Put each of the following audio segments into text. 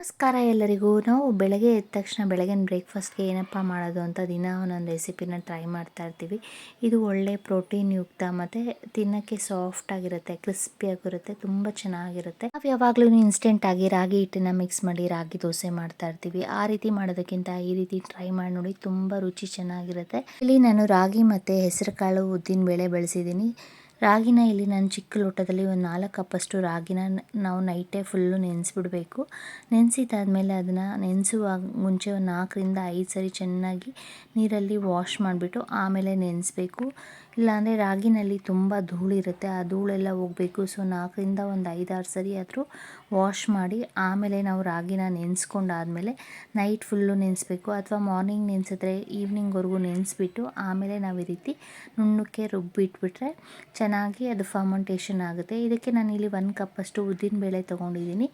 ನಮಸ್ಕಾರ ಎಲ್ಲರಿಗೂ. ನಾವು ಬೆಳಗ್ಗೆ ಎದ್ದ ತಕ್ಷಣ ಬೆಳಗಿನ ಬ್ರೇಕ್ಫಾಸ್ಟ್ಗೆ ಏನಪ್ಪ ಮಾಡೋದು ಅಂತ ದಿನ ಒಂದೊಂದು ರೆಸಿಪಿನ ಟ್ರೈ ಮಾಡ್ತಾ ಇರ್ತೀವಿ. ಇದು ಒಳ್ಳೆ ಪ್ರೋಟೀನ್ ಯುಕ್ತ ಮತ್ತು ತಿನ್ನೋಕ್ಕೆ ಸಾಫ್ಟ್ ಆಗಿರುತ್ತೆ ಕ್ರಿಸ್ಪಿ ಆಗಿರುತ್ತೆ, ತುಂಬ ಚೆನ್ನಾಗಿರುತ್ತೆ. ನಾವು ಯಾವಾಗಲೂ ಇನ್ಸ್ಟೆಂಟ್ ಆಗಿ ರಾಗಿ ಹಿಟ್ಟನ್ನ ಮಿಕ್ಸ್ ಮಾಡಿ ರಾಗಿ ದೋಸೆ ಮಾಡ್ತಾ ಇರ್ತೀವಿ. ಆ ರೀತಿ ಮಾಡೋದಕ್ಕಿಂತ ಈ ರೀತಿ ಟ್ರೈ ಮಾಡಿ ನೋಡಿ ತುಂಬ ರುಚಿ ಚೆನ್ನಾಗಿರುತ್ತೆ. ಇಲ್ಲಿ ನಾನು ರಾಗಿ ಮತ್ತು ಹೆಸರು ಕಾಳು ಉದ್ದಿನ ಬೇಳೆ ಬೆಳೆಸಿದ್ದೀನಿ. ರಾಗಿನ ಇಲ್ಲಿ ನಾನು ಚಿಕ್ಕ ಲೋಟದಲ್ಲಿ ಒಂದು ನಾಲ್ಕು ಕಪ್ಪಷ್ಟು ರಾಗಿನ ನಾವು ನೈಟೇ ಫುಲ್ಲು ನೆನೆಸ್ಬಿಡ್ಬೇಕು. ನೆನೆಸಿದ್ದಾದಮೇಲೆ ಅದನ್ನು ನೆನೆಸುವಾಗ ಮುಂಚೆ ಒಂದು ನಾಲ್ಕರಿಂದ ಐದು ಸರಿ ಚೆನ್ನಾಗಿ ನೀರಲ್ಲಿ ವಾಶ್ ಮಾಡಿಬಿಟ್ಟು ಆಮೇಲೆ ನೆನೆಸ್ಬೇಕು. ಇಲ್ಲಾಂದರೆ ರಾಗಿನಲ್ಲಿ ತುಂಬ ಧೂಳಿರುತ್ತೆ ಆ ಧೂಳೆಲ್ಲ ಹೋಗಬೇಕು. ಸೊ ನಾಲ್ಕರಿಂದ ಒಂದು ಐದಾರು ಸರಿ ಆದರೂ ವಾಶ್ ಮಾಡಿ, ಆಮೇಲೆ ನಾವು ರಾಗಿನ ನೆನೆಸ್ಕೊಂಡಾದ್ಮೇಲೆ ನೈಟ್ ಫುಲ್ಲು ನೆನೆಸ್ಬೇಕು. ಅಥವಾ ಮಾರ್ನಿಂಗ್ ನೆನೆಸಿದ್ರೆ ಈವ್ನಿಂಗ್ವರೆಗೂ ನೆನೆಸ್ಬಿಟ್ಟು, ಆಮೇಲೆ ನಾವು ಈ ರೀತಿ ನುಣ್ಣಕ್ಕೆ ರುಬ್ಬಿಟ್ಬಿಟ್ರೆ ಚೆನ್ನಾಗಿ ಅದು ಫರ್ಮೆಂಟೇಷನ್ ಆಗುತ್ತೆ. ಇದಕ್ಕೆ ನಾನು ಇಲ್ಲಿ ಒಂದು ಕಪ್ಪಷ್ಟು ಉದ್ದಿನಬೇಳೆ ತೊಗೊಂಡಿದ್ದೀನಿ.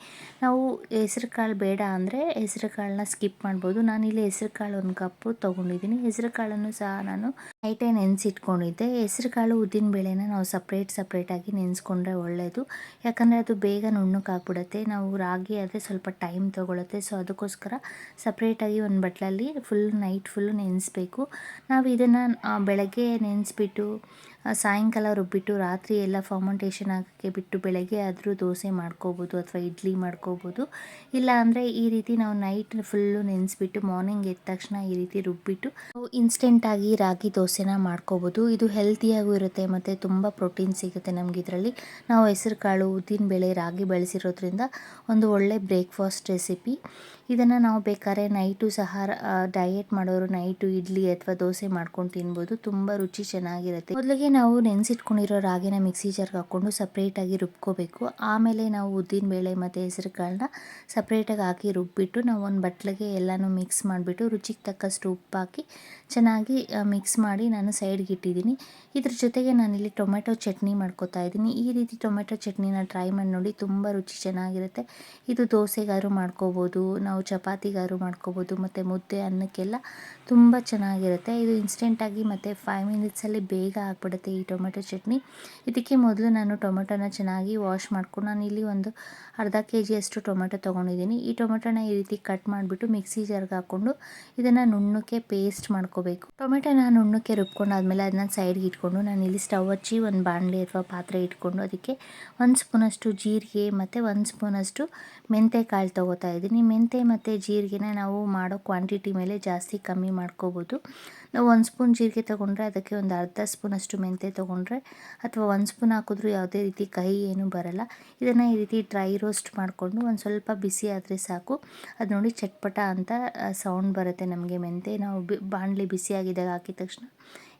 ನಾವು ಹೆಸ್ರು ಕಾಳು ಬೇಡ ಅಂದರೆ ಹೆಸ್ರು ಕಾಳನ್ನ ಸ್ಕಿಪ್ ಮಾಡ್ಬೋದು. ನಾನಿಲ್ಲಿ ಹೆಸ್ರು ಕಾಳು ಒಂದು ಕಪ್ಪು ತೊಗೊಂಡಿದ್ದೀನಿ. ಹೆಸ್ರು ಕಾಳನ್ನು ಸಹ ನಾನು ನೈಟೇ ನೆನೆಸಿಟ್ಕೊಂಡಿದ್ದೆ. ಕಾಳು ಉದ್ದಿನ ಬೇಳೆನ ನಾವು ಸಪ್ರೇಟ್ ಸಪ್ರೇಟಾಗಿ ನೆನೆಸ್ಕೊಂಡ್ರೆ ಒಳ್ಳೆಯದು ಯಾಕಂದರೆ ಅದು ಬೇಗ ನುಣ್ಣಕ್ಕಾಗ್ಬಿಡತ್ತೆ ನಾವು ರಾಗಿ ಆದರೆ ಸ್ವಲ್ಪ ಟೈಮ್ ತೊಗೊಳುತ್ತೆ. ಸೊ ಅದಕ್ಕೋಸ್ಕರ ಸಪ್ರೇಟಾಗಿ ಒಂದು ಬಟ್ಲಲ್ಲಿ ಫುಲ್ ನೈಟ್ ಫುಲ್ಲು ನೆನೆಸ್ಬೇಕು. ನಾವು ಇದನ್ನು ಬೆಳಗ್ಗೆ ನೆನೆಸ್ಬಿಟ್ಟು ಸಾಯಂಕಾಲ ರುಬ್ಬಿಟ್ಟು ರಾತ್ರಿ ಎಲ್ಲ ಫರ್ಮೆಂಟೇಷನ್ ಆಗೋಕ್ಕೆ ಬಿಟ್ಟು ಬೆಳಗ್ಗೆ ಆದರೂ ದೋಸೆ ಮಾಡ್ಕೋಬೋದು ಅಥವಾ ಇಡ್ಲಿ ಮಾಡ್ಕೋಬೋದು. ಇಲ್ಲ ಅಂದರೆ ಈ ರೀತಿ ನಾವು ನೈಟ್ ಫುಲ್ಲು ನೆನೆಸ್ಬಿಟ್ಟು ಮಾರ್ನಿಂಗ್ ಎದ್ದ ತಕ್ಷಣ ಈ ರೀತಿ ರುಬ್ಬಿಟ್ಟು ಇನ್ಸ್ಟೆಂಟಾಗಿ ರಾಗಿ ದೋಸೆನ ಮಾಡ್ಕೋಬೋದು. ಇದು ಹೆಲ್ತಿಯಾಗೂ ಇರುತ್ತೆ ಮತ್ತು ತುಂಬ ಪ್ರೋಟೀನ್ ಸಿಗುತ್ತೆ ನಮಗೆ ಇದರಲ್ಲಿ. ನಾವು ಹೆಸರು ಕಾಳು ಉದ್ದಿನಬೇಳೆ, ರಾಗಿ ಬೆಳೆಸಿರೋದ್ರಿಂದ ಒಂದು ಒಳ್ಳೆ ಬ್ರೇಕ್ಫಾಸ್ಟ್ ರೆಸಿಪಿ ಇದನ್ನು ನಾವು ಬೇಕಾದ್ರೆ ನೈಟು ಸಹ ಡಯೆಟ್ ಮಾಡೋರು ನೈಟು ಇಡ್ಲಿ ಅಥವಾ ದೋಸೆ ಮಾಡ್ಕೊಂಡು ತಿನ್ಬೋದು. ತುಂಬ ರುಚಿ ಚೆನ್ನಾಗಿರುತ್ತೆ. ಮೊದಲಿಗೆ ನಾವು ನೆನೆಸಿಟ್ಕೊಂಡಿರೋ ರಾಗಿನ ಮಿಕ್ಸಿ ಜಾರ್ಗೆ ಹಾಕ್ಕೊಂಡು ಸಪ್ರೇಟಾಗಿ ರುಬ್ಕೋಬೇಕು. ಆಮೇಲೆ ನಾವು ಉದ್ದಿನ ಬೇಳೆ ಮತ್ತು ಹೆಸರು ಕಾಳನ್ನ ಸಪ್ರೇಟಾಗಿ ಹಾಕಿ ರುಬ್ಬಿಟ್ಟು ನಾವು ಒಂದು ಬಟ್ಲಿಗೆ ಎಲ್ಲನೂ ಮಿಕ್ಸ್ ಮಾಡಿಬಿಟ್ಟು ರುಚಿಗೆ ತಕ್ಕಷ್ಟು ಉಪ್ಪು ಹಾಕಿ ಚೆನ್ನಾಗಿ ಮಿಕ್ಸ್ ಮಾಡಿ ನಾನು ಸೈಡ್ಗೆ ಇಟ್ಟಿದ್ದೀನಿ. ಇದ್ರ ಜೊತೆಗೆ ನಾನಿಲ್ಲಿ ಟೊಮೆಟೊ ಚಟ್ನಿ ಮಾಡ್ಕೋತಾ ಇದ್ದೀನಿ. ಈ ರೀತಿ ಟೊಮೆಟೊ ಚಟ್ನಿನ ಟ್ರೈ ಮಾಡಿ ನೋಡಿ ತುಂಬ ರುಚಿ ಚೆನ್ನಾಗಿರುತ್ತೆ. ಇದು ದೋಸೆಗಾರು ಮಾಡ್ಕೋಬೋದು. ನಾವು ಚಪಾತಿಗಾದ್ರು ಮಾಡ್ಕೋಬೋದು, ಮತ್ತು ಮುದ್ದೆ ಅನ್ನಕ್ಕೆಲ್ಲ ತುಂಬ ಚೆನ್ನಾಗಿರುತ್ತೆ. ಇದು ಇನ್ಸ್ಟೆಂಟಾಗಿ ಮತ್ತು ಫೈವ್ ಮಿನಿಟ್ಸಲ್ಲಿ ಬೇಗ ಆಗಿಬಿಡುತ್ತೆ ಈ ಟೊಮೆಟೊ ಚಟ್ನಿ. ಇದಕ್ಕೆ ಮೊದಲು ನಾನು ಟೊಮೆಟೊನ ಚೆನ್ನಾಗಿ ವಾಶ್ ಮಾಡ್ಕೊಂಡು, ನಾನು ಇಲ್ಲಿ ಒಂದು ಅರ್ಧ ಕೆ ಜಿಯಷ್ಟು ಟೊಮೆಟೊ ತೊಗೊಂಡಿದ್ದೀನಿ. ಈ ಟೊಮೆಟೊನ ಈ ರೀತಿ ಕಟ್ ಮಾಡಿಬಿಟ್ಟು ಮಿಕ್ಸಿ ಜಾರ್ಗೆ ಹಾಕ್ಕೊಂಡು ಇದನ್ನು ನುಣ್ಣಕ್ಕೆ ಪೇಸ್ಟ್ ಮಾಡ್ಕೋಬೇಕು. ಟೊಮೆಟೊನ ನುಣ್ಣಕ್ಕೆ ರುಬ್ಕೊಂಡಾದ್ಮೇಲೆ ಅದನ್ನ ಸೈಡ್ಗೆ ಇಟ್ಕೊಂಡು, ನಾನು ಇಲ್ಲಿ ಸ್ಟವ್ ಹಚ್ಚಿ ಒಂದು ಬಾಣಲೆ ಅಥವಾ ಪಾತ್ರೆ ಇಟ್ಕೊಂಡು ಅದಕ್ಕೆ ಒಂದು ಸ್ಪೂನಷ್ಟು ಜೀರಿಗೆ ಮತ್ತು ಒಂದು ಸ್ಪೂನಷ್ಟು ಮೆಂತೆ ಕಾಳು ತೊಗೋತಾ ಇದ್ದೀನಿ. ಮೆಂತೆ ಮತ್ತು ಜೀರಿಗೆನ ನಾವು ಮಾಡೋ ಕ್ವಾಂಟಿಟಿ ಮೇಲೆ ಜಾಸ್ತಿ ಕಮ್ಮಿ ಮಾಡ್ಕೋಬೋದು. ನಾವು ಒಂದು ಸ್ಪೂನ್ ಜೀರಿಗೆ ತೊಗೊಂಡ್ರೆ ಅದಕ್ಕೆ ಒಂದು ಅರ್ಧ ಸ್ಪೂನಷ್ಟು ಮೆಂತೆ ತೊಗೊಂಡ್ರೆ ಅಥವಾ ಒಂದು ಸ್ಪೂನ್ ಹಾಕಿದ್ರೂ ಯಾವುದೇ ರೀತಿ ಕಹಿ ಏನೂ ಬರಲ್ಲ. ಇದನ್ನು ಈ ರೀತಿ ಡ್ರೈ ರೋಸ್ಟ್ ಮಾಡಿಕೊಂಡು ಒಂದು ಸ್ವಲ್ಪ ಬಿಸಿ ಆದರೆ ಸಾಕು. ಅದು ನೋಡಿ ಚಟ್ಪಟ ಅಂತ ಸೌಂಡ್ ಬರುತ್ತೆ ನಮಗೆ ಮೆಂತೆ ನಾವು ಬಾಣಲಿ ಬಿಸಿಯಾಗಿದ್ದಾಗ ಹಾಕಿದ ತಕ್ಷಣ.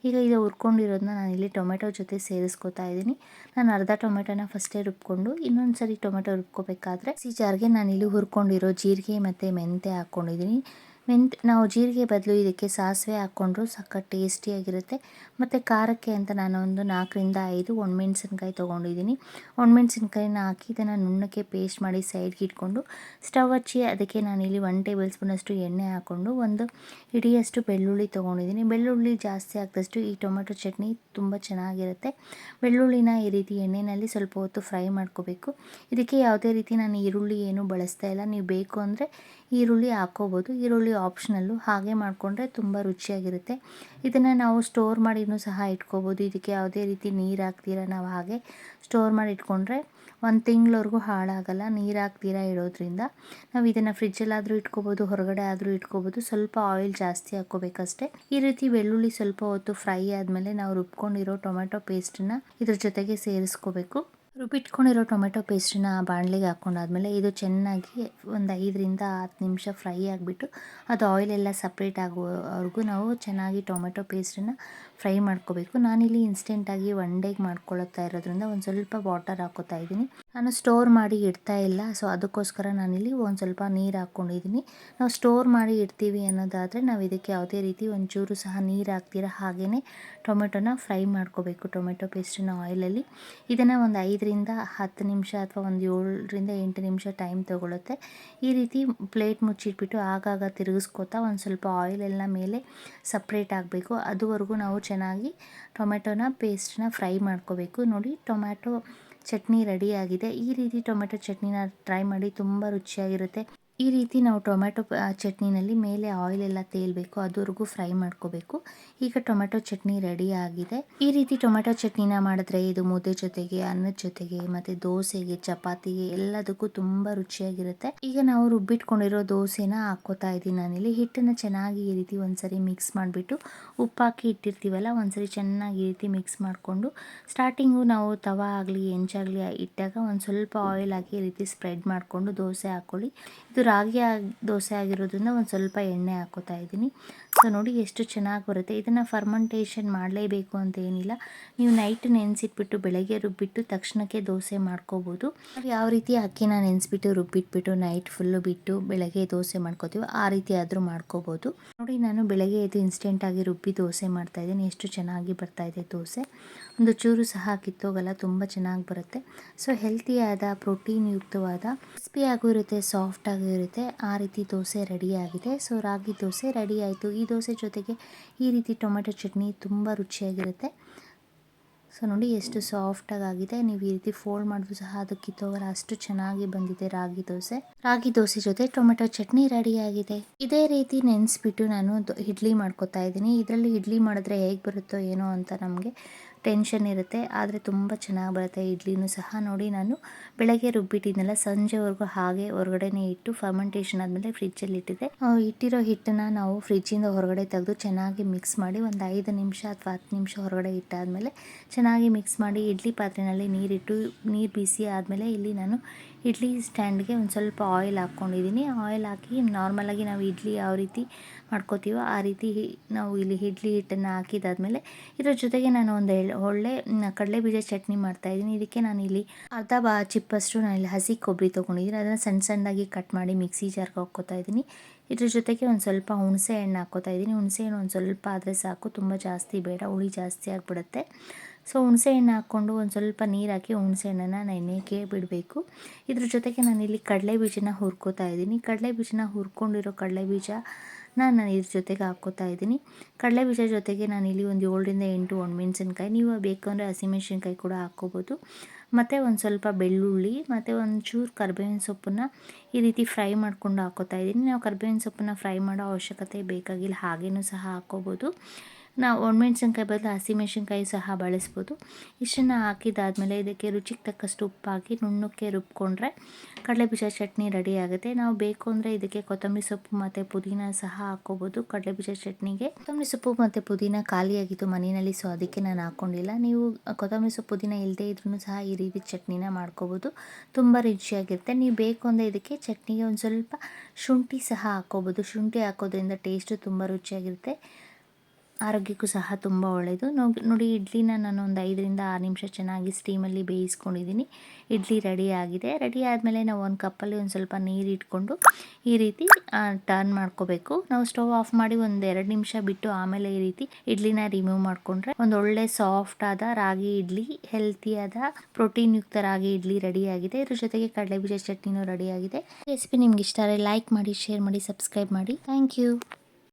ಈಗ ಇದು ಹುರ್ಕೊಂಡಿರೋದನ್ನ ನಾನು ಇಲ್ಲಿ ಟೊಮೆಟೊ ಜೊತೆ ಸೇರಿಸ್ಕೊತಾ ಇದ್ದೀನಿ. ನಾನು ಅರ್ಧ ಟೊಮೆಟೊನ ಫಸ್ಟೇ ರುಬ್ಕೊಂಡು ಇನ್ನೊಂದು ಸರಿ ಟೊಮೆಟೊ ರುಬ್ಕೋಬೇಕಾದ್ರೆ ಸಿ ಜಾರ್ಗೆ ಇಲ್ಲಿ ಹುರ್ಕೊಂಡಿರೋ ಜೀರಿಗೆ ಮತ್ತು ಮೆಂತೆ ಹಾಕ್ಕೊಂಡಿದ್ದೀನಿ ಮೆಂತ್ ನಾವು ಜೀರಿಗೆ ಬದಲು ಇದಕ್ಕೆ ಸಾಸಿವೆ ಹಾಕ್ಕೊಂಡ್ರು ಸಖತ್ ಟೇಸ್ಟಿಯಾಗಿರುತ್ತೆ ಮತ್ತು ಖಾರಕ್ಕೆ ಅಂತ ನಾನು ಒಂದು ನಾಲ್ಕರಿಂದ ಐದು ಒಣಮೆಣ್ಸಿನ್ಕಾಯಿ ತೊಗೊಂಡಿದ್ದೀನಿ. ಒಣಮೆಣ್ಸಿನ್ಕಾಯಿನ ಹಾಕಿ ಇದನ್ನು ನುಣ್ಣಕ್ಕೆ ಪೇಸ್ಟ್ ಮಾಡಿ ಸೈಡ್ಗೆ ಇಟ್ಕೊಂಡು ಸ್ಟವ್ ಹಚ್ಚಿ ಅದಕ್ಕೆ ನಾನಿಲ್ಲಿ ಒನ್ ಟೇಬಲ್ ಸ್ಪೂನಷ್ಟು ಎಣ್ಣೆ ಹಾಕ್ಕೊಂಡು, ಒಂದು ಹಿಡಿಯಷ್ಟು ಬೆಳ್ಳುಳ್ಳಿ ತೊಗೊಂಡಿದ್ದೀನಿ. ಬೆಳ್ಳುಳ್ಳಿ ಜಾಸ್ತಿ ಹಾಕಿದಷ್ಟು ಈ ಟೊಮೆಟೊ ಚಟ್ನಿ ತುಂಬ ಚೆನ್ನಾಗಿರುತ್ತೆ. ಬೆಳ್ಳುಳ್ಳಿನ ಈ ರೀತಿ ಎಣ್ಣೆಯಲ್ಲಿ ಸ್ವಲ್ಪ ಹೊತ್ತು ಫ್ರೈ ಮಾಡ್ಕೋಬೇಕು. ಇದಕ್ಕೆ ಯಾವುದೇ ರೀತಿ ನಾನು ಈರುಳ್ಳಿ ಏನು ಬಳಸ್ತಾ ಇಲ್ಲ. ನೀವು ಬೇಕು ಅಂದರೆ ಈರುಳ್ಳಿ ಹಾಕ್ಕೋಬೋದು. ಈರುಳ್ಳಿ ಆಪ್ಷನಲ್ಲು ಹಾಗೆ ಮಾಡಿಕೊಂಡ್ರೆ ತುಂಬ ರುಚಿಯಾಗಿರುತ್ತೆ. ಇದನ್ನು ನಾವು ಸ್ಟೋರ್ ಮಾಡಿನೂ ಸಹ ಇಟ್ಕೋಬೋದು. ಇದಕ್ಕೆ ಯಾವುದೇ ರೀತಿ ನೀರು ಹಾಕ್ತೀರ ನಾವು ಹಾಗೆ ಸ್ಟೋರ್ ಮಾಡಿ ಇಟ್ಕೊಂಡ್ರೆ ಒಂದು ತಿಂಗಳವರೆಗೂ ಹಾಳಾಗಲ್ಲ. ನೀರು ಹಾಕ್ತೀರ ಇಡೋದ್ರಿಂದ ನಾವು ಇದನ್ನು ಫ್ರಿಜ್ಜಲ್ಲಾದರೂ ಇಟ್ಕೋಬೋದು, ಹೊರಗಡೆ ಆದರೂ ಇಟ್ಕೋಬೋದು. ಸ್ವಲ್ಪ ಆಯಿಲ್ ಜಾಸ್ತಿ ಹಾಕ್ಕೋಬೇಕಷ್ಟೇ. ಈ ರೀತಿ ಬೆಳ್ಳುಳ್ಳಿ ಸ್ವಲ್ಪ ಹೊತ್ತು ಫ್ರೈ ಆದಮೇಲೆ ನಾವು ರುಬ್ಕೊಂಡಿರೋ ಟೊಮೆಟೊ ಪೇಸ್ಟನ್ನು ಇದ್ರ ಜೊತೆಗೆ ಸೇರಿಸ್ಕೋಬೇಕು. ರುಬ್ಬಿಟ್ಕೊಂಡಿರೋ ಟೊಮೆಟೊ ಪೇಸ್ಟನ್ನ ಬಾಣಲೆಗೆ ಹಾಕ್ಕೊಂಡಾದ್ಮೇಲೆ ಇದು ಚೆನ್ನಾಗಿ ಒಂದು ಐದರಿಂದ ಹತ್ತು ನಿಮಿಷ ಫ್ರೈ ಆಗಿಬಿಟ್ಟು ಅದು ಆಯಿಲೆಲ್ಲ ಸಪ್ರೇಟ್ ಆಗೋವರೆಗೂ ನಾವು ಚೆನ್ನಾಗಿ ಟೊಮೆಟೊ ಪೇಸ್ಟನ್ನು ಫ್ರೈ ಮಾಡ್ಕೋಬೇಕು. ನಾನಿಲ್ಲಿ ಇನ್ಸ್ಟೆಂಟಾಗಿ ಒನ್ ಡೇಗೆ ಮಾಡ್ಕೊಳ್ತಾ ಇರೋದ್ರಿಂದ ಒಂದು ಸ್ವಲ್ಪ ವಾಟರ್ ಹಾಕೋತಾ ಇದ್ದೀನಿ. ನಾನು ಸ್ಟೋರ್ ಮಾಡಿ ಇಡ್ತಾ ಇಲ್ಲ. ಸೊ ಅದಕ್ಕೋಸ್ಕರ ನಾನಿಲ್ಲಿ ಒಂದು ಸ್ವಲ್ಪ ನೀರು ಹಾಕ್ಕೊಂಡಿದ್ದೀನಿ ನಾವು ಸ್ಟೋರ್ ಮಾಡಿ ಇಡ್ತೀವಿ ಅನ್ನೋದಾದರೆ ನಾವು ಇದಕ್ಕೆ ಯಾವುದೇ ರೀತಿ ಒಂಚೂರು ಸಹ ನೀರು ಹಾಕ್ತೀರ ಹಾಗೆಯೇ ಟೊಮೆಟೊನ ಫ್ರೈ ಮಾಡ್ಕೋಬೇಕು. ಟೊಮೆಟೊ ಪೇಸ್ಟನ್ನ ಆಯಿಲಲ್ಲಿ ಇದನ್ನು ಒಂದು ಐದರಿಂದ ಹತ್ತು ನಿಮಿಷ ಅಥವಾ ಒಂದು ಏಳರಿಂದ ಎಂಟು ನಿಮಿಷ ಟೈಮ್ ತೊಗೊಳುತ್ತೆ. ಈ ರೀತಿ ಪ್ಲೇಟ್ ಮುಚ್ಚಿಟ್ಬಿಟ್ಟು ಆಗಾಗ ತಿರುಗಿಸ್ಕೋತಾ ಒಂದು ಸ್ವಲ್ಪ ಆಯಿಲೆಲ್ಲ ಮೇಲೆ ಸಪ್ರೇಟ್ ಆಗಬೇಕು ಅದುವರೆಗೂ ನಾವು ಚೆನ್ನಾಗಿ ಟೊಮೆಟೊನ ಪೇಸ್ಟನ್ನ ಫ್ರೈ ಮಾಡ್ಕೋಬೇಕು. ನೋಡಿ ಟೊಮ್ಯಾಟೊ ಚಟ್ನಿ ರೆಡಿಯಾಗಿದೆ ಈ ರೀತಿ ಟೊಮೆಟೊ ಚಟ್ನಿನ ಟ್ರೈ ಮಾಡಿ ತುಂಬ ರುಚಿಯಾಗಿರುತ್ತೆ. ಈ ರೀತಿ ನಾವು ಟೊಮೆಟೊ ಚಟ್ನಿನಲ್ಲಿ ಮೇಲೆ ಆಯಿಲ್ ಎಲ್ಲ ತೇಲಬೇಕು, ಅದುವರೆಗೂ ಫ್ರೈ ಮಾಡ್ಕೋಬೇಕು. ಈಗ ಟೊಮೆಟೊ ಚಟ್ನಿ ರೆಡಿ ಆಗಿದೆ. ಈ ರೀತಿ ಟೊಮೆಟೊ ಚಟ್ನಿನ ಮಾಡಿದ್ರೆ ಇದು ಮುದ್ದೆ ಜೊತೆಗೆ, ಅನ್ನದ ಜೊತೆಗೆ, ಮತ್ತೆ ದೋಸೆಗೆ, ಚಪಾತಿಗೆ ಎಲ್ಲದಕ್ಕೂ ತುಂಬಾ ರುಚಿಯಾಗಿರುತ್ತೆ. ಈಗ ನಾವು ರುಬ್ಬಿಟ್ಕೊಂಡಿರೋ ದೋಸೆನ ಹಾಕೋತಾ ಇದ್ದೀನಿ ನಾನಿಲ್ಲಿ. ಹಿಟ್ಟನ್ನ ಚೆನ್ನಾಗಿ ಈ ರೀತಿ ಒಂದ್ಸರಿ ಮಿಕ್ಸ್ ಮಾಡಿಬಿಟ್ಟು ಉಪ್ಪಾಕಿ ಇಟ್ಟಿರ್ತೀವಲ್ಲ, ಒಂದ್ಸರಿ ಚೆನ್ನಾಗಿ ಈ ರೀತಿ ಮಿಕ್ಸ್ ಮಾಡಿಕೊಂಡು ಸ್ಟಾರ್ಟಿಂಗು ನಾವು ತವಾ ಆಗಲಿ ಹೆಂಚಾಗಲಿ ಇಟ್ಟಾಗ ಒಂದು ಸ್ವಲ್ಪ ಆಯಿಲ್ ಹಾಕಿ ಈ ರೀತಿ ಸ್ಪ್ರೆಡ್ ಮಾಡಿಕೊಂಡು ದೋಸೆ ಹಾಕೊಳ್ಳಿ ಇದು ರಾಗಿ ದೋಸೆ ಆಗಿರೋದ್ರಿಂದ ಒಂದು ಸ್ವಲ್ಪ ಎಣ್ಣೆ ಹಾಕೋತಾ ಇದ್ದೀನಿ. ಸೊ ನೋಡಿ ಎಷ್ಟು ಚೆನ್ನಾಗಿ ಬರುತ್ತೆ. ಇದನ್ನು ಫರ್ಮೆಂಟೇಷನ್ ಮಾಡಲೇಬೇಕು ಅಂತ ಏನಿಲ್ಲ. ನೀವು ನೈಟ್ ನೆನೆಸಿಟ್ಬಿಟ್ಟು, ಬೆಳಗ್ಗೆ ರುಬ್ಬಿಟ್ಟು, ತಕ್ಷಣಕ್ಕೆ ದೋಸೆ ಮಾಡ್ಕೋಬೋದು. ಯಾವ ರೀತಿ ಅಕ್ಕಿನ ನೆನೆಸ್ಬಿಟ್ಟು, ರುಬ್ಬಿಟ್ಬಿಟ್ಟು ನೈಟ್ ಫುಲ್ಲು ಬಿಟ್ಟು, ಬೆಳಗ್ಗೆ ದೋಸೆ ಮಾಡ್ಕೋತೀವೋ ಆ ರೀತಿ ಆದರೂ ಮಾಡ್ಕೋಬೋದು. ನೋಡಿ, ನಾನು ಬೆಳಗ್ಗೆ ಎದ್ದು ಇನ್ಸ್ಟೆಂಟಾಗಿ ರುಬ್ಬಿ ದೋಸೆ ಮಾಡ್ತಾ ಇದ್ದೀನಿ. ಎಷ್ಟು ಚೆನ್ನಾಗಿ ಬರ್ತಾ ಇದೆ ದೋಸೆ. ಒಂದು ಚೂರು ಸಹ ಕಿತ್ತೋಗಲ್ಲ, ತುಂಬ ಚೆನ್ನಾಗಿ ಬರುತ್ತೆ. ಸೊ ಹೆಲ್ತಿಯಾದ ಪ್ರೋಟೀನ್ ಯುಕ್ತವಾದ ಕ್ರಿಸ್ಪಿ ಆಗೂ ಇರುತ್ತೆ ಸಾಫ್ಟ್ ಆಗೂ ಇರುತ್ತೆ. ಆ ರೀತಿ ದೋಸೆ ರೆಡಿ ಆಗಿದೆ ಸೊ, ರಾಗಿ ದೋಸೆ ರೆಡಿ ಆಯಿತು ಈ ದೋಸೆ ಜೊತೆಗೆ ಈ ರೀತಿ ಟೊಮೆಟೊ ಚಟ್ನಿ ತುಂಬ ರುಚಿಯಾಗಿರುತ್ತೆ. ಸೊ, ನೋಡಿ ಎಷ್ಟು ಸಾಫ್ಟಾಗಿ ಆಗಿದೆ ನೀವು ಈ ರೀತಿ ಫೋಲ್ಡ್ ಮಾಡಿದ್ರು ಸಹ ಅದು ಕಿತ್ತೋಗಲ್ಲ ಅಷ್ಟು ಚೆನ್ನಾಗಿ ಬಂದಿದೆ ರಾಗಿ ದೋಸೆ. ರಾಗಿ ದೋಸೆ ಜೊತೆ ಟೊಮೆಟೊ ಚಟ್ನಿ ರೆಡಿ ಆಗಿದೆ ಇದೇ ರೀತಿ ನೆನೆಸ್ಬಿಟ್ಟು ನಾನು ಇಡ್ಲಿ ಮಾಡ್ಕೊತಾ ಇದ್ದೀನಿ. ಇದರಲ್ಲಿ ಇಡ್ಲಿ ಮಾಡಿದ್ರೆ ಹೇಗೆ ಬರುತ್ತೋ ಏನೋ ಅಂತ ನಮಗೆ ಟೆನ್ಷನ್ ಇರುತ್ತೆ, ಆದರೆ ತುಂಬ ಚೆನ್ನಾಗಿ ಬರುತ್ತೆ. ಇಡ್ಲಿನೂ ಸಹ ನೋಡಿ ನಾನು ಬೆಳಗ್ಗೆ ರುಬ್ಬಿಟ್ಟಿದ್ನಲ್ಲ, ಸಂಜೆವರೆಗೂ ಹಾಗೆ ಹೊರಗಡೆನೇ ಇಟ್ಟು ಫರ್ಮೆಂಟೇಷನ್ ಆದಮೇಲೆ ಫ್ರಿಜ್ಜಲ್ಲಿ ಇಟ್ಟಿದ್ದೆ. ಇಟ್ಟಿರೋ ಹಿಟ್ಟನ್ನು ನಾವು ಫ್ರಿಜ್ಜಿಂದ ಹೊರಗಡೆ ತೆಗೆದು ಚೆನ್ನಾಗಿ ಮಿಕ್ಸ್ ಮಾಡಿ ಒಂದು ಐದು ನಿಮಿಷ ಅಥವಾ ಹತ್ತು ನಿಮಿಷ ಹೊರಗಡೆ ಇಟ್ಟಾದಮೇಲೆ ಚೆನ್ನಾಗಿ ಮಿಕ್ಸ್ ಮಾಡಿ ಇಡ್ಲಿ ಪಾತ್ರೆಯಲ್ಲಿ ನೀರಿಟ್ಟು, ನೀರು ಬಿಸಿ ಆದಮೇಲೆ ಇಲ್ಲಿ ನಾನು ಇಡ್ಲಿ ಸ್ಟ್ಯಾಂಡ್ಗೆ ಒಂದು ಸ್ವಲ್ಪ ಆಯಿಲ್ ಹಾಕ್ಕೊಂಡಿದ್ದೀನಿ. ಆಯಿಲ್ ಹಾಕಿ ನಾರ್ಮಲಾಗಿ ನಾವು ಇಡ್ಲಿ ಯಾವ ರೀತಿ ಮಾಡ್ಕೋತೀವೋ ಆ ರೀತಿ ನಾವು ಇಲ್ಲಿ ಇಡ್ಲಿ ಹಿಟ್ಟನ್ನು ಹಾಕಿದಾದ್ಮೇಲೆ ಇದರ ಜೊತೆಗೆ ನಾನು ಒಂದು ಒಳ್ಳೆ ಕಡಲೆ ಬೀಜ ಚಟ್ನಿ ಮಾಡ್ತಾ ಇದ್ದೀನಿ. ಇದಕ್ಕೆ ನಾನು ಇಲ್ಲಿ ಅರ್ಧ ಬಾ ಚಿಪ್ಪಷ್ಟು ನಾನು ಇಲ್ಲಿ ಹಸಿ ಕೊಬ್ಬರಿ ತೊಗೊಂಡಿದ್ದೀನಿ. ಅದನ್ನು ಸಣ್ಣ ಸಣ್ಣದಾಗಿ ಕಟ್ ಮಾಡಿ ಮಿಕ್ಸಿ ಜಾರ್ಗೆ ಹಾಕ್ಕೋತಾ ಇದ್ದೀನಿ. ಇದ್ರ ಜೊತೆಗೆ ಒಂದು ಸ್ವಲ್ಪ ಹುಣಸೆ ಹಣ್ಣು ಹಾಕ್ಕೋತಾ ಇದ್ದೀನಿ. ಹುಣಸೆ ಹಣ್ಣು ಒಂದು ಸ್ವಲ್ಪ ಆದರೆ ಸಾಕು. ತುಂಬ ಜಾಸ್ತಿ ಬೇಡ. ಹುಳಿ ಜಾಸ್ತಿ ಆಗಿಬಿಡುತ್ತೆ. ಸೊ ಹುಣಸೆ ಹಣ್ಣು ಹಾಕ್ಕೊಂಡು ಒಂದು ಸ್ವಲ್ಪ ನೀರು ಹಾಕಿ ಹಣ್ಣನ್ನು ನೆನೆಗೆ ಬಿಡಬೇಕು. ಇದ್ರ ಜೊತೆಗೆ ನಾನಿಲ್ಲಿ ಕಡಲೆ ಬೀಜನ ಹುರ್ಕೋತಾ ಇದ್ದೀನಿ. ಕಡಲೆ ಬೀಜನ ಹುರ್ಕೊಂಡಿರೋ ಕಡಲೆ ಬೀಜ ನಾನು ಇದ್ರ ಜೊತೆಗೆ ಹಾಕ್ಕೋತಾ ಇದ್ದೀನಿ. ಕಡಲೆ ಬೀಜ ಜೊತೆಗೆ ಇಲ್ಲಿ ಒಂದು ಏಳರಿಂದ ಎಂಟು ಒಣಮೆಣಸಿನ್ಕಾಯಿ, ನೀವು ಬೇಕು ಅಂದರೆ ಹಸಿಮೆಣ್ಸಿನ್ಕಾಯಿ ಕೂಡ ಹಾಕ್ಕೋಬೋದು. ಮತ್ತು ಒಂದು ಸ್ವಲ್ಪ ಬೆಳ್ಳುಳ್ಳಿ, ಮತ್ತು ಒಂದು ಚೂರು ಕರ್ಬೇವಿನ ಸೊಪ್ಪನ್ನು ಈ ರೀತಿ ಫ್ರೈ ಮಾಡ್ಕೊಂಡು ಹಾಕ್ಕೋತಾ ಇದ್ದೀನಿ. ನಾವು ಕರ್ಬೇವಿನ ಸೊಪ್ಪನ್ನು ಫ್ರೈ ಮಾಡೋ ಅವಶ್ಯಕತೆ ಬೇಕಾಗಿಲ್ಲ, ಹಾಗೇನೂ ಸಹ ಹಾಕ್ಕೋಬೋದು. ನಾವು ಒಣಮೆಣ್ಸಿನ್ಕಾಯಿ ಬದಲು ಹಸಿಮೆಣ್ಸಿನ್ಕಾಯಿ ಸಹ ಬಳಸ್ಬೋದು. ಇಷ್ಟನ್ನು ಹಾಕಿದಾದ್ಮೇಲೆ ಇದಕ್ಕೆ ರುಚಿಗೆ ತಕ್ಕಷ್ಟು ಉಪ್ಪು ಹಾಕಿ ನುಣ್ಣಕ್ಕೆ ರುಬ್ಕೊಂಡ್ರೆ ಕಡಲೆಬೀಜ ಚಟ್ನಿ ರೆಡಿ ಆಗುತ್ತೆ. ನಾವು ಬೇಕು ಅಂದರೆ ಇದಕ್ಕೆ ಕೊತ್ತಂಬರಿ ಸೊಪ್ಪು ಮತ್ತು ಪುದೀನ ಸಹ ಹಾಕ್ಕೋಬೋದು. ಕಡಲೆಬೀಜ ಚಟ್ನಿಗೆ ಕೊತ್ತಂಬರಿ ಸೊಪ್ಪು ಮತ್ತು ಪುದೀನ ಖಾಲಿಯಾಗಿತ್ತು ಮನೆಯಲ್ಲಿ, ಸೊ ಅದಕ್ಕೆ ನಾನು ಹಾಕ್ಕೊಂಡಿಲ್ಲ ನೀವು ಕೊತ್ತಂಬರಿ ಸೊಪ್ಪು, ಪುದೀನ ಇಲ್ಲದೇ ಇದ್ರೂ ಸಹ ಈ ರೀತಿ ಚಟ್ನಿನ ಮಾಡ್ಕೋಬೋದು. ತುಂಬ ರುಚಿಯಾಗಿರುತ್ತೆ. ನೀವು ಬೇಕು ಅಂದರೆ ಇದಕ್ಕೆ ಚಟ್ನಿಗೆ ಒಂದು ಸ್ವಲ್ಪ ಶುಂಠಿ ಸಹ ಹಾಕ್ಕೋಬೋದು. ಶುಂಠಿ ಹಾಕೋದ್ರಿಂದ ಟೇಸ್ಟು ತುಂಬ ರುಚಿಯಾಗಿರುತ್ತೆ. ಆರೋಗ್ಯಕ್ಕೂ ಸಹ ತುಂಬ ಒಳ್ಳೆಯದು ನೋಡಿ, ಇಡ್ಲಿನ ನಾನು ಒಂದು ಐದರಿಂದ ಆರು ನಿಮಿಷ ಚೆನ್ನಾಗಿ ಸ್ಟೀಮಲ್ಲಿ ಬೇಯಿಸ್ಕೊಂಡಿದ್ದೀನಿ. ಇಡ್ಲಿ ರೆಡಿ ಆಗಿದೆ. ರೆಡಿ ಆದಮೇಲೆ ನಾವು ಒಂದು ಕಪ್ಪಲ್ಲಿ ಒಂದು ಸ್ವಲ್ಪ ನೀರು ಇಟ್ಕೊಂಡು ಈ ರೀತಿ ಟರ್ನ್ ಮಾಡ್ಕೋಬೇಕು. ನಾವು ಸ್ಟವ್ ಆಫ್ ಮಾಡಿ ಒಂದು ಎರಡು ನಿಮಿಷ ಬಿಟ್ಟು ಆಮೇಲೆ ಈ ರೀತಿ ಇಡ್ಲಿನ ರಿಮೂವ್ ಮಾಡಿಕೊಂಡ್ರೆ ಒಂದು ಒಳ್ಳೆ ಸಾಫ್ಟ್ ಆದ ರಾಗಿ ಇಡ್ಲಿ ಹೆಲ್ತಿಯಾದ ಪ್ರೋಟೀನ್ ಯುಕ್ತ ರಾಗಿ ಇಡ್ಲಿ ರೆಡಿ ಆಗಿದೆ. ಇದ್ರ ಜೊತೆಗೆ ಕಡಲೆಬೀಜ ಚಟ್ನಿನೂ ರೆಡಿ ಆಗಿದೆ. ರೆಸಿಪಿ ನಿಮ್ಗೆ ಇಷ್ಟ ಆದರೆ ಲೈಕ್ ಮಾಡಿ ಶೇರ್ ಮಾಡಿ ಸಬ್ಸ್ಕ್ರೈಬ್ ಮಾಡಿ. Thank you